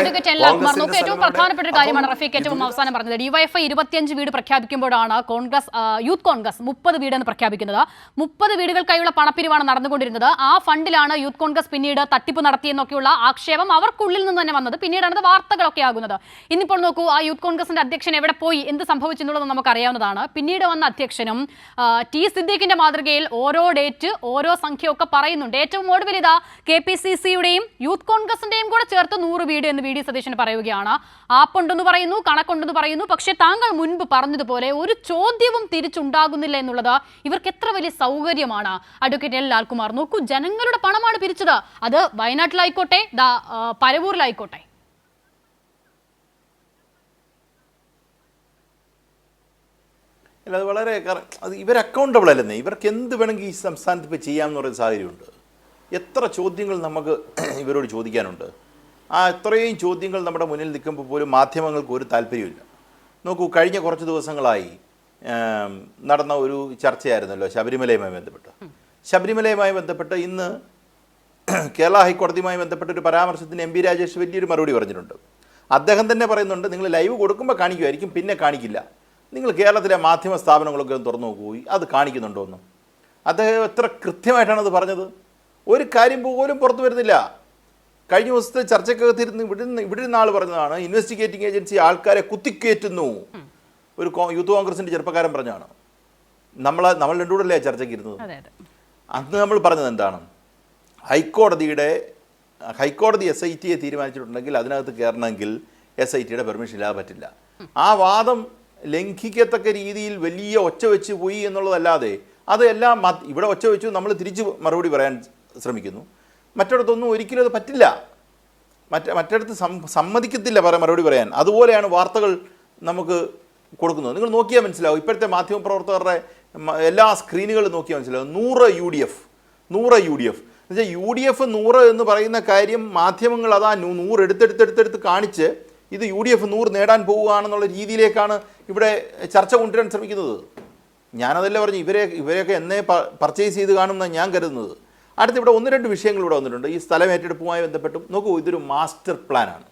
Advocate N Lalkumar നോക്കൂ ഏറ്റവും പ്രധാനപ്പെട്ട ഒരു കാര്യമാണ് റഫീഖ് ഏറ്റവും അവസാനം പറഞ്ഞത്. ഡിവൈഎഫ്ഐ ഇരുപത്തിയഞ്ച് വീട് പ്രഖ്യാപിക്കുമ്പോഴാണ് കോൺഗ്രസ് യൂത്ത് കോൺഗ്രസ് മുപ്പത് വീടെന്ന് പ്രഖ്യാപിക്കുന്നത്. മുപ്പത് വീടുകൾക്കായുള്ള പണപ്പിരിവാണ് നടന്നുകൊണ്ടിരുന്നത്. ആ ഫണ്ടിലാണ് യൂത്ത് കോൺഗ്രസ് പിന്നീട് തട്ടിപ്പ് നടത്തിയെന്നൊക്കെയുള്ള ആക്ഷേപം അവർക്കുള്ളിൽ നിന്ന് തന്നെ വന്നത്. പിന്നീടാണ് അത് വാർത്തകളൊക്കെ ആകുന്നത്. ഇന്നിപ്പോൾ നോക്കൂ ആ യൂത്ത് കോൺഗ്രസിന്റെ അധ്യക്ഷൻ എവിടെ പോയി എന്ത് സംഭവിച്ചു എന്നുള്ളത് നമുക്കറിയാവുന്നതാണ്. പിന്നീട് വന്ന അധ്യക്ഷനും ടി സിദ്ദീഖിന്റെ മാതൃകയിൽ ഓരോ ഡേറ്റ് ഓരോ സംഖ്യയൊക്കെ പറയുന്നുണ്ട്. ഏറ്റവും ഒടുവിൽ ഇതാ കെ പി സി സിയുടെയും യൂത്ത് കോൺഗ്രസിന്റെയും കൂടെ ചേർത്ത് നൂറ് വീട് എന്ന് ഡി സതീശൻ പറയുകയാണ് ആപ്പുണ്ടെന്ന് പറയുന്നു കണക്കുണ്ടെന്ന് പറയുന്നു പക്ഷേ താങ്കൾ മുൻപ് പറഞ്ഞതുപോലെ ഒരു ചോദ്യവും തിരിച്ചുണ്ടാകുന്നില്ല എന്നുള്ളത് ഇവർക്ക് എത്ര വലിയ സൗകര്യമാണ്? അഡ്വക്കേറ്റ് എൽ ലാൽകുമാർ നോക്കൂ ജനങ്ങളുടെ പണമാണ് പിരിച്ചത്. അത് വയനാട്ടിലായിക്കോട്ടെ പരവൂരിലായിക്കോട്ടെ. അല്ല അത് വളരെ അത് ഇവർ അക്കൗണ്ടബിൾ അല്ലെന്നേ. ഇവർക്ക് എന്ത് വേണമെങ്കിൽ ഈ സംസ്ഥാനത്ത് ഇപ്പോൾ ചെയ്യാമെന്ന് പറയുന്ന സാഹചര്യമുണ്ട്. എത്ര ചോദ്യങ്ങൾ നമുക്ക് ഇവരോട് ചോദിക്കാനുണ്ട്? ആ അത്രയും ചോദ്യങ്ങൾ നമ്മുടെ മുന്നിൽ നിൽക്കുമ്പോൾ പോലും മാധ്യമങ്ങൾക്ക് ഒരു താല്പര്യമില്ല നോക്കൂ കഴിഞ്ഞ കുറച്ച് ദിവസങ്ങളായി നടന്ന ഒരു ചർച്ചയായിരുന്നല്ലോ ശബരിമലയുമായി ബന്ധപ്പെട്ട്. ശബരിമലയുമായി ബന്ധപ്പെട്ട് ഇന്ന് കേരള ഹൈക്കോടതിയുമായി ബന്ധപ്പെട്ട ഒരു പരാമർശത്തിന് എം പി രാജേഷ് വലിയൊരു മറുപടി പറഞ്ഞിട്ടുണ്ട്. അദ്ദേഹം തന്നെ പറയുന്നുണ്ട് നിങ്ങൾ ലൈവ് കൊടുക്കുമ്പോൾ കാണിക്കുമായിരിക്കും പിന്നെ കാണിക്കില്ല. നിങ്ങൾ കേരളത്തിലെ മാധ്യമ സ്ഥാപനങ്ങളൊക്കെ ഒന്ന് തുറന്നു നോക്കുകയും അത് കാണിക്കുന്നുണ്ടോ എന്ന് അദ്ദേഹം എത്ര കൃത്യമായിട്ടാണ് അത് പറഞ്ഞത്? ഒരു കാര്യം പോലും പുറത്തു വരുന്നില്ല. കഴിഞ്ഞ ദിവസത്തെ ചർച്ചക്കകത്തിരുന്ന് ഇവിടെ ഇവിടെ ആൾ പറഞ്ഞതാണ് ഇൻവെസ്റ്റിഗേറ്റിംഗ് ഏജൻസി ആൾക്കാരെ കുത്തിക്കയറ്റുന്നു ഒരു യൂത്ത് കോൺഗ്രസിന്റെ ചെറുപ്പക്കാരൻ പറഞ്ഞാണ് നമ്മൾ നമ്മൾ രണ്ടു കൂടെ അല്ലേ ചർച്ചയ്ക്ക് ഇരുന്നത് അന്ന് നമ്മൾ പറഞ്ഞത് എന്താണ്? ഹൈക്കോടതിയുടെ ഹൈക്കോടതി എസ് ഐ ടിയെ തീരുമാനിച്ചിട്ടുണ്ടെങ്കിൽ അതിനകത്ത് കയറണമെങ്കിൽ എസ് ഐ ടിയുടെ പെർമിഷൻ ഇല്ലാതെ പറ്റില്ല. ആ വാദം ലംഘിക്കത്തക്ക രീതിയിൽ വലിയ ഒച്ച വെച്ച് പോയി എന്നുള്ളതല്ലാതെ അത് എല്ലാം ഇവിടെ ഒച്ച വെച്ചു നമ്മൾ തിരിച്ച് മറുപടി പറയാൻ ശ്രമിക്കുന്നു. മറ്റിടത്തൊന്നും ഒരിക്കലും അത് പറ്റില്ല. മറ്റ മറ്റിടത്ത് സമ്മതിക്കത്തില്ല പറ മറുപടി പറയാൻ. അതുപോലെയാണ് വാർത്തകൾ നമുക്ക് കൊടുക്കുന്നത്. നിങ്ങൾ നോക്കിയാൽ മനസ്സിലാവും. ഇപ്പോഴത്തെ മാധ്യമപ്രവർത്തകരുടെ എല്ലാ സ്ക്രീനുകളും നോക്കിയാൽ മനസ്സിലാവും. നൂറ് യു ഡി എഫ് നൂറ് യു ഡി എഫ് എന്നുവെച്ചാൽ യു ഡി എഫ് നൂറ് എന്ന് പറയുന്ന കാര്യം മാധ്യമങ്ങൾ അതാ നൂറ് എടുത്തെടുത്തെടുത്തെടുത്ത് കാണിച്ച് ഇത് യു ഡി എഫ് നൂറ് നേടാൻ പോവുകയാണെന്നുള്ള രീതിയിലേക്കാണ് ഇവിടെ ചർച്ച കൊണ്ടുവരാൻ ശ്രമിക്കുന്നത്. ഞാനതല്ല പറഞ്ഞു ഇവരെ ഇവരെയൊക്കെ എന്നേ പർച്ചേസ് ചെയ്ത് കാണുമെന്നാണ് ഞാൻ കരുതുന്നത്. അടുത്ത് ഇവിടെ ഒന്ന് രണ്ട് വിഷയങ്ങൾ ഇവിടെ വന്നിട്ടുണ്ട്. ഈ സ്ഥലം ഏറ്റെടുപ്പുമായി ബന്ധപ്പെട്ടും നോക്കൂ ഇതൊരു മാസ്റ്റർ പ്ലാനാണ്.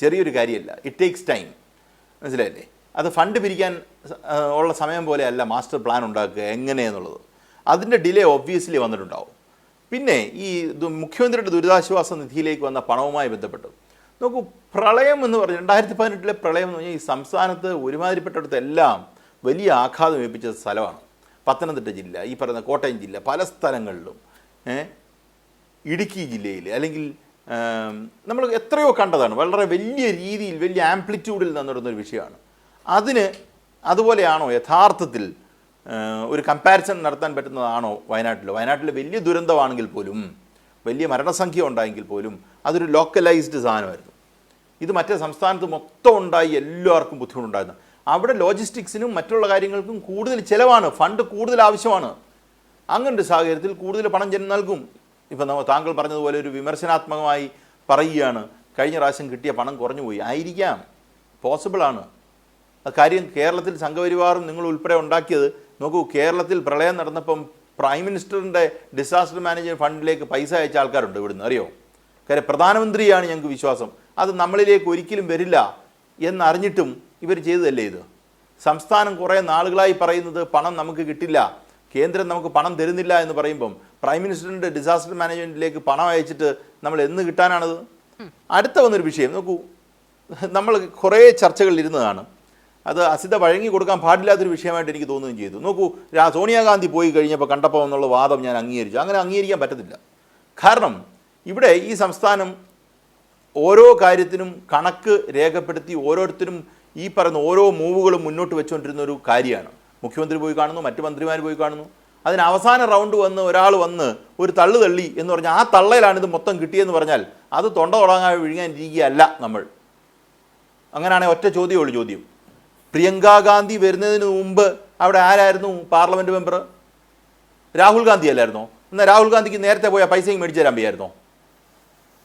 ചെറിയൊരു കാര്യമല്ല. ഇറ്റ് ടേക്സ് ടൈം മനസ്സിലായില്ലേ? അത് ഫണ്ട് പിരിക്കാൻ ഉള്ള സമയം പോലെയല്ല മാസ്റ്റർ പ്ലാൻ ഉണ്ടാക്കുക എങ്ങനെയെന്നുള്ളത്. അതിന്റെ ഡിലേ ഒബ്വിയസ്ലി വന്നിട്ടുണ്ടാവും. പിന്നെ ഈ മുഖ്യമന്ത്രിയുടെ ദുരിതാശ്വാസ നിധിയിലേക്ക് വന്ന പണവുമായി ബന്ധപ്പെട്ട്. നോക്കൂ പ്രളയം എന്ന് പറഞ്ഞാൽ രണ്ടായിരത്തി പതിനെട്ടിലെ പ്രളയം എന്ന് പറഞ്ഞാൽ ഈ സംസ്ഥാനത്ത് ഒരുമാതിരിപ്പെട്ടിടത്തെല്ലാം വലിയ ആഘാതം ഏൽപ്പിച്ച സ്ഥലമാണ്. പത്തനംതിട്ട ജില്ല ഈ പറയുന്ന കോട്ടയം ജില്ല പല സ്ഥലങ്ങളിലും. ഇടുക്കി ജില്ലയിൽ അല്ലെങ്കിൽ നമ്മൾ എത്രയോ കണ്ടതാണ്. വളരെ വലിയ രീതിയിൽ വലിയ ആംപ്ലിറ്റ്യൂഡിൽ നിന്നിടുന്ന ഒരു വിഷയമാണ്. അതിന് അതുപോലെയാണോ യഥാർത്ഥത്തിൽ ഒരു കമ്പാരിസൺ നടത്താൻ പറ്റുന്നതാണോ വയനാട്ടിൽ വയനാട്ടിൽ വലിയ ദുരന്തമാണെങ്കിൽ പോലും വലിയ മരണസംഖ്യ ഉണ്ടായെങ്കിൽ പോലും അതൊരു ലോക്കലൈസ്ഡ് സാധനമായിരുന്നു. ഇത് മറ്റേ സംസ്ഥാനത്ത് മൊത്തം ഉണ്ടായി എല്ലാവർക്കും ബുദ്ധിമുട്ടുണ്ടായിരുന്നു. അവിടെ ലോജിസ്റ്റിക്സിനും മറ്റുള്ള കാര്യങ്ങൾക്കും കൂടുതൽ ചിലവാണ്. ഫണ്ട് കൂടുതൽ ആവശ്യമാണ്. അങ്ങനൊരു സാഹചര്യത്തിൽ കൂടുതൽ പണം ജനം നൽകും. ഇപ്പം താങ്കൾ പറഞ്ഞതുപോലെ ഒരു വിമർശനാത്മകമായി പറയുകയാണ്. കഴിഞ്ഞ പ്രാവശ്യം കിട്ടിയ പണം കുറഞ്ഞു പോയി. ആയിരിക്കാം. പോസിബിളാണ് കാര്യം കേരളത്തിൽ സംഘപരിവാറും നിങ്ങൾ ഉൾപ്പെടെ ഉണ്ടാക്കിയത്. നോക്കൂ കേരളത്തിൽ പ്രളയം നടന്നപ്പം പ്രൈം മിനിസ്റ്ററിന്റെ ഡിസാസ്റ്റർ മാനേജ്മെന്റ് ഫണ്ടിലേക്ക് പൈസ അയച്ച ആൾക്കാരുണ്ട് ഇവിടുന്ന്. അറിയോ? കാര്യം പ്രധാനമന്ത്രിയാണ് ഞങ്ങൾക്ക് വിശ്വാസം. അത് നമ്മളിലേക്ക് ഒരിക്കലും വരില്ല എന്നറിഞ്ഞിട്ടും ഇവർ ചെയ്തതല്ലേ ഇത്? സംസ്ഥാനം കുറേ നാളുകളായി പറയുന്നത് പണം നമുക്ക് കിട്ടില്ല. കേന്ദ്രം നമുക്ക് പണം തരുന്നില്ല എന്ന് പറയുമ്പം പ്രൈം മിനിസ്റ്ററിന്റെ ഡിസാസ്റ്റർ മാനേജ്മെന്റിലേക്ക് പണം അയച്ചിട്ട് നമ്മൾ എന്ന് കിട്ടാനാണത്? അടുത്ത വന്നൊരു വിഷയം നോക്കൂ. നമ്മൾ കുറേ ചർച്ചകളിൽ ഇരുന്നതാണ്. അത് അസിത വഴങ്ങി കൊടുക്കാൻ പാടില്ലാത്തൊരു വിഷയമായിട്ട് എനിക്ക് തോന്നുകയും ചെയ്തു. നോക്കൂ രാ- സോണിയാഗാന്ധി പോയി കഴിഞ്ഞപ്പോൾ കണ്ടപ്പോൾ എന്നുള്ള വാദം ഞാൻ അംഗീകരിച്ചു. അങ്ങനെ അംഗീകരിക്കാൻ പറ്റത്തില്ല. കാരണം ഇവിടെ ഈ സംസ്ഥാനം ഓരോ കാര്യത്തിനും കണക്ക് രേഖപ്പെടുത്തി ഓരോരുത്തരും ഈ പറയുന്ന ഓരോ മൂവുകളും മുന്നോട്ട് വെച്ചുകൊണ്ടിരുന്ന ഒരു കാര്യമാണ്. മുഖ്യമന്ത്രി പോയി കാണുന്നു മറ്റ് മന്ത്രിമാർ പോയി കാണുന്നു. അതിന് അവസാന റൗണ്ട് വന്ന് ഒരാൾ വന്ന് ഒരു തള്ളു തള്ളി എന്ന് പറഞ്ഞാൽ ആ തള്ളയിലാണ് ഇത് മൊത്തം കിട്ടിയെന്ന് പറഞ്ഞാൽ അത് തൊണ്ട തുടങ്ങാൻ വിഴുങ്ങാനിരിക്കുകയല്ല നമ്മൾ. അങ്ങനെയാണെങ്കിൽ ഒറ്റ ചോദ്യമേ ഉള്ളൂ ചോദ്യം. പ്രിയങ്ക ഗാന്ധി വരുന്നതിന് മുമ്പ് അവിടെ ആരായിരുന്നു പാർലമെന്റ് മെമ്പർ? രാഹുൽ ഗാന്ധി അല്ലായിരുന്നോ? എന്നാൽ രാഹുൽ ഗാന്ധിക്ക് നേരത്തെ പോയ പൈസയും മേടിച്ചു തരാൻ വയ്യായിരുന്നോ?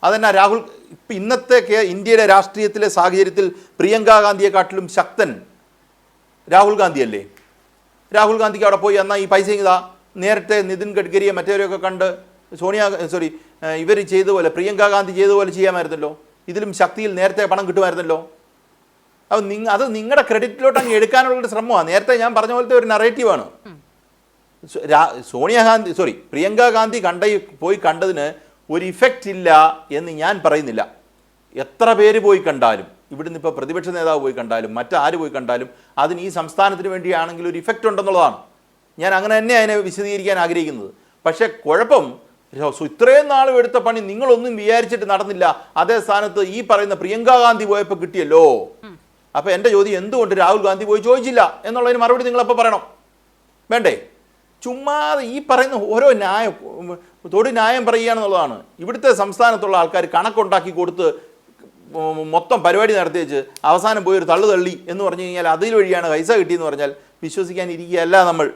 അതെന്നാ രാഹുൽ ഇപ്പം ഇന്നത്തെ ഇന്ത്യയുടെ രാഷ്ട്രീയത്തിലെ സാഹചര്യത്തിൽ പ്രിയങ്ക ഗാന്ധിയെക്കാട്ടിലും ശക്തൻ രാഹുൽ ഗാന്ധിയല്ലേ? രാഹുൽ ഗാന്ധിക്ക് അവിടെ പോയി എന്നാൽ ഈ പൈസ ഇതാ. നേരത്തെ നിതിൻ ഗഡ്കരിയെ മറ്റവരെയൊക്കെ കണ്ട് സോണിയ സോറി ഇവർ ചെയ്ത പോലെ പ്രിയങ്ക ഗാന്ധി ചെയ്ത പോലെ ചെയ്യാമായിരുന്നല്ലോ. ഇതിലും ശക്തിയിൽ നേരത്തെ പണം കിട്ടുമായിരുന്നല്ലോ. അത് നിങ്ങ അത് നിങ്ങളുടെ ക്രെഡിറ്റിലോട്ട് അങ്ങ് എടുക്കാനുള്ള ശ്രമമാണ്. നേരത്തെ ഞാൻ പറഞ്ഞ പോലത്തെ ഒരു നറേറ്റീവാണ് സോണിയാഗാന്ധി സോറി പ്രിയങ്ക ഗാന്ധി കണ്ട പോയി കണ്ടതിന് ഒരു ഇഫക്റ്റ് ഇല്ല എന്ന് ഞാൻ പറയുന്നില്ല. എത്ര പേര് പോയി കണ്ടാലും. ഇവിടുന്ന് ഇപ്പോൾ പ്രതിപക്ഷ നേതാവ് പോയി കണ്ടാലും മറ്റാര് പോയി കണ്ടാലും അതിന് ഈ സംസ്ഥാനത്തിന് വേണ്ടിയാണെങ്കിൽ ഒരു ഇഫക്റ്റ് ഉണ്ടെന്നുള്ളതാണ്. ഞാൻ അങ്ങനെ തന്നെ അതിനെ വിശദീകരിക്കാൻ ആഗ്രഹിക്കുന്നത്. പക്ഷേ കുഴപ്പം ഇത്രയും നാളും എടുത്ത പണി നിങ്ങളൊന്നും വിചാരിച്ചിട്ട് നടന്നില്ല. അതേ സ്ഥാനത്ത് ഈ പറയുന്ന പ്രിയങ്ക ഗാന്ധി പോയപ്പോൾ കിട്ടിയല്ലോ. അപ്പോൾ എന്റെ ചോദ്യം എന്തുകൊണ്ട് രാഹുൽ ഗാന്ധി പോയി ചോദിച്ചില്ല? എന്നുള്ളതിന് മറുപടി നിങ്ങളപ്പോൾ പറയണം. വേണ്ടേ? ചുമ്മാതെ ഈ പറയുന്ന ഓരോ ന്യായം തൊടു ന്യായം പറയുകയാണെന്നുള്ളതാണ്. ഇവിടുത്തെ സംസ്ഥാനത്തുള്ള ആൾക്കാർ കണക്കുണ്ടാക്കി കൊടുത്ത് മൊത്തം പരിപാടി നടത്തി വെച്ച് അവസാനം പോയി ഒരു തള്ളു തള്ളി എന്ന് പറഞ്ഞു കഴിഞ്ഞാൽ അതിൽ വഴിയാണ് പൈസ കിട്ടിയെന്ന് പറഞ്ഞാൽ വിശ്വസിക്കാൻ ഇരിക്കുകയല്ല നമ്മൾ